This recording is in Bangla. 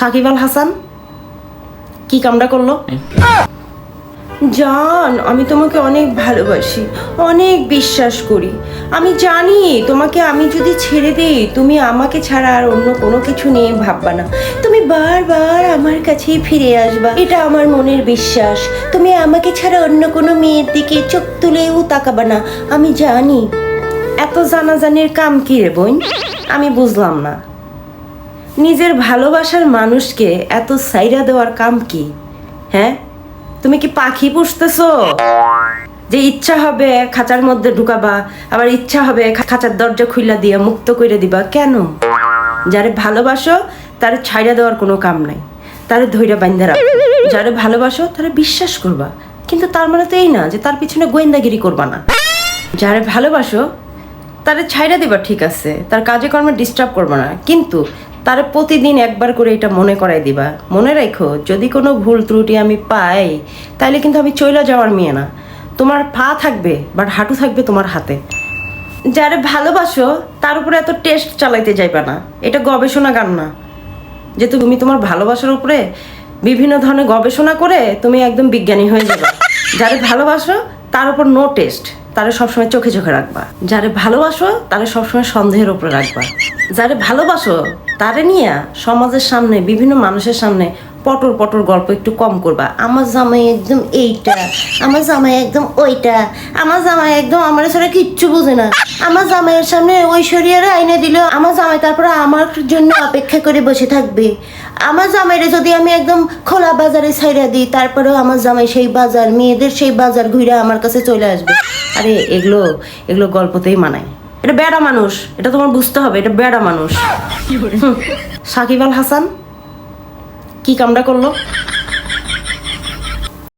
সাকিব আল হাসান? কি কামটা করল? জান আমি তোমাকে অনেক ভালোবাসি অনেক বিশ্বাস করি। আমি জানি তোমাকে আমি যদি ছেড়ে দিই তুমি আমাকে ছাড়া আর অন্য কোনো কিছু নিয়ে ভাববা না। তুমি বারবার আমার কাছেই ফিরে আসবা। এটা আমার মনের বিশ্বাস। তুমি আমাকে ছাড়া অন্য কোনো মেয়ের দিকে চোখ তুলেও তাকাবা না। আমি জানি এত জানাজানির কাম কি রে বোন? আমি বুঝলাম না। নিজের ভালোবাসার মানুষকে এত সাইরা দেওয়ার কাম কি? হ্যাঁ? তুমি কি পাখি পুষতেছো? যে ইচ্ছা হবে খাঁচার মধ্যে ঢুকাবা, আবার ইচ্ছা হবে খাঁচার দরজা খুইলা দিয়া মুক্ত করে দিবা, কেন? যারে ভালোবাসো, তারে ছাইরা দেওয়ার কোনো কাম নাই। তারে ধৈর্য বান্ধা রাখো। যারে ভালোবাসো, তারে বিশ্বাস করবা। কিন্তু তার মানে তো এই না যে তার পিছনে গোয়েন্দাগিরি করবা না। যারে ভালোবাসো, তারে ছাইরা দিবা ঠিক আছে। তার কাজে কর্মে ডিস্টার্ব করব না। কিন্তু তারে প্রতিদিন একবার করে এটা মনে করাই দিবা। মনে রাখো, যদি কোনো ভুল ত্রুটি আমি পাই তাহলে কিন্তু আমি চইলা যাওয়ার মেয়ে না। তোমার পা থাকবে বাট হাঁটু থাকবে তোমার হাতে। যারে ভালোবাসো, তার উপরে এত টেস্ট চালাইতে যাইবা না। এটা গবেষণা গান না। যে তুমি তোমার ভালোবাসার উপরে বিভিন্ন ধরনের গবেষণা করে তুমি একদম বিজ্ঞানী হয়ে যাবে। যারে ভালোবাসো, তার উপর নো টেস্ট তারে সবসময় চোখে চোখে রাখবা। যারে ভালোবাসো, তারা সবসময় সন্দেহের উপরে রাখবা। যারে ভালোবাসো, তারে নিয়ে সমাজের সামনে, বিভিন্ন মানুষের সামনে পটর পটর গল্প একটু কম করবা। আমার জামাই একদম এইটা আমার জামাই একদম ওইটা আমার জামাই একদম আমার ছাড়া কিচ্ছু বোঝে না। আমার জামাইয়ের সামনে ঐশ্বরিয়ার আইনে দিল আমার জামাই তারপরে আমার জন্য অপেক্ষা করে বসে থাকবে। আমার জামাইরে যদি আমি একদম খোলা বাজারে ছাইরা দিই তারপরেও আমার জামাই সেই বাজার মেয়েদের সেই বাজার ঘুরে আমার কাছে চলে আসবে। আরে এগুলো এগুলো গল্পতেই মানায়। এটা বেড়া মানুষ এটা তোমার বুঝতে হবে এটা বেড়া মানুষ। সাকিব আল হাসান? কি কামড়া করল?